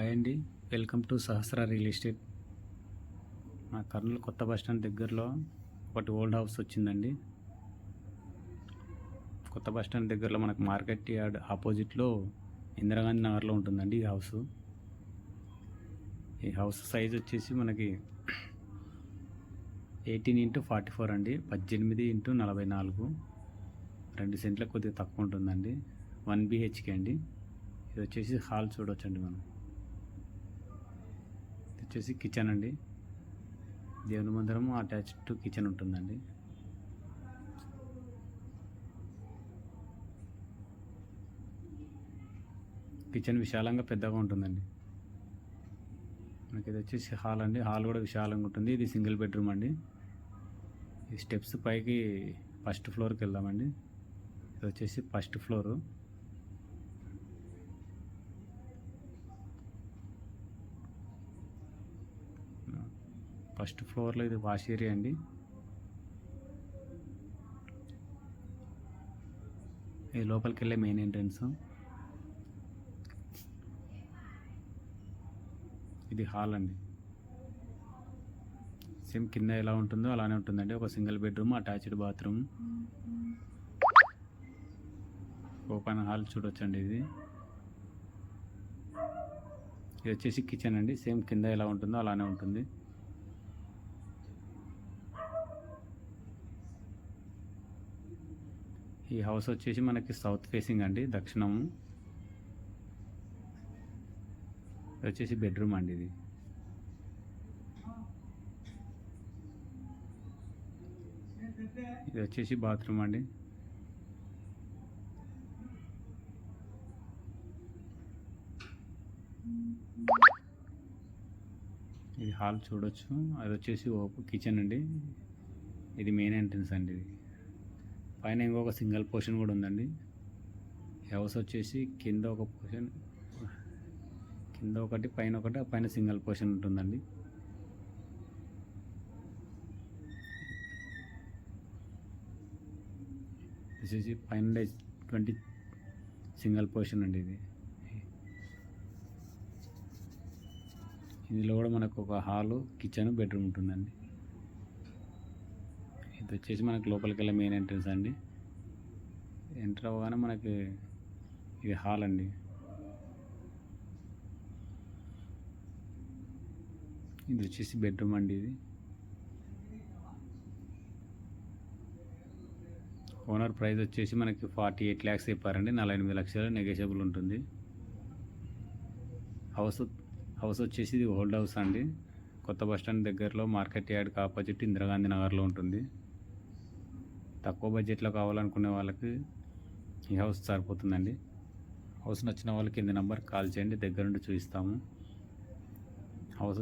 Hi అండి. Welcome to Sahasra real estate. మా కర్నూలు కొత్త బస్ స్టాండ్ దగ్గరలో ఒకటి ఓల్డ్ హౌస్ వచ్చిందండి. కొత్త బస్ స్టాండ్ దగ్గరలో మనకు మార్కెట్ యార్డ్ ఆపోజిట్లో ఇందిరాగాంధీ నగర్లో ఉంటుందండి ఈ హౌస్. ఈ హౌస్ సైజ్ వచ్చేసి మనకి ఎయిటీన్ ఇంటూ ఫార్టీ ఫోర్ అండి. పద్దెనిమిది ఇంటూ నలభై నాలుగు. రెండు సెంట్ల కొద్దిగా తక్కువ ఉంటుందండి. వన్ బిహెచ్కే అండి. ఇది వచ్చేసి హాల్ చూడొచ్చండి మనం. వచ్చేసి కిచెన్ అండి. దేవుని మందిరం అటాచ్ టు కిచెన్ ఉంటుందండి. కిచెన్ విశాలంగా పెద్దగా ఉంటుందండి. మనకి ఇది వచ్చేసి హాల్ అండి. హాల్ కూడా విశాలంగా ఉంటుంది. ఇది సింగిల్ బెడ్రూమ్ అండి. ఈ స్టెప్స్ పైకి ఫస్ట్ ఫ్లోర్కి వెళ్దామండి. ఇది వచ్చేసి ఫస్ట్ ఫ్లోరు. ఫస్ట్ ఫ్లోర్లో ఇది వాష్ ఏరియా అండి. ఇది లోపలికి వెళ్ళే మెయిన్ ఎంట్రన్స్. ఇది హాల్ అండి. సేమ్ కింద ఎలా ఉంటుందో అలానే ఉంటుందండి. ఒక single bedroom attached bathroom. Open hall చూడొచ్చండి ఇది. ఇది వచ్చేసి కిచెన్ అండి. సేమ్ కింద ఎలా ఉంటుందో అలానే ఉంటుంది. ఈ హౌస్ వచ్చేసి మనకి సౌత్ ఫేసింగ్ అండి దక్షిణము ఇది వచ్చేసి బెడ్రూమ్ అండి ఇది. ఇది వచ్చేసి బాత్రూమ్ అండి. ఇది హాల్ చూడొచ్చు. అది వచ్చేసి ఓపెన్ కిచెన్ అండి. ఇది మెయిన్ ఎంట్రన్స్ అండి ఇది. పైన ఇంకొక సింగిల్ పోర్షన్ కూడా ఉందండి. హౌస్ వచ్చేసి కింద ఒక పోర్షన్ కింద ఒకటి పైన ఒకటి పైన సింగిల్ పోర్షన్ ఉంటుందండి. వచ్చేసి పైన ట్వంటీ సింగిల్ పోర్షన్ అండి ఇది. ఇందులో కూడా మనకు ఒక హాలు కిచెన్ బెడ్రూమ్ ఉంటుందండి. ఇది వచ్చేసి మనకు లోపలికి వెళ్ళే మెయిన్ ఎంట్రన్స్ అండి. ఎంటర్ అవ్వగానే మనకి ఇది హాల్ అండి. ఇది వచ్చేసి బెడ్రూమ్ అండి ఇది. ఓనర్ ప్రైస్ వచ్చేసి మనకి ఫార్టీ ఎయిట్ ల్యాక్స్ చెప్పారండి. నలభై ఎనిమిది లక్షలు నెగోషియబుల్ ఉంటుంది. హౌస్ హౌస్ వచ్చేసి ఇది ఓల్డ్ హౌస్ అండి. కొత్త బస్ స్టాండ్ దగ్గరలో మార్కెట్ యార్డ్కి ఆపోజిట్ ఇందిరాగాంధీ నగర్లో ఉంటుంది. తక్కువ బడ్జెట్లో కావాలనుకునే వాళ్ళకి ఈ హౌస్ సరిపోతుందండి. హౌస్ నచ్చిన వాళ్ళకి కింద నెంబర్ కాల్ చేయండి దగ్గరుండి చూపిస్తాము. హౌస్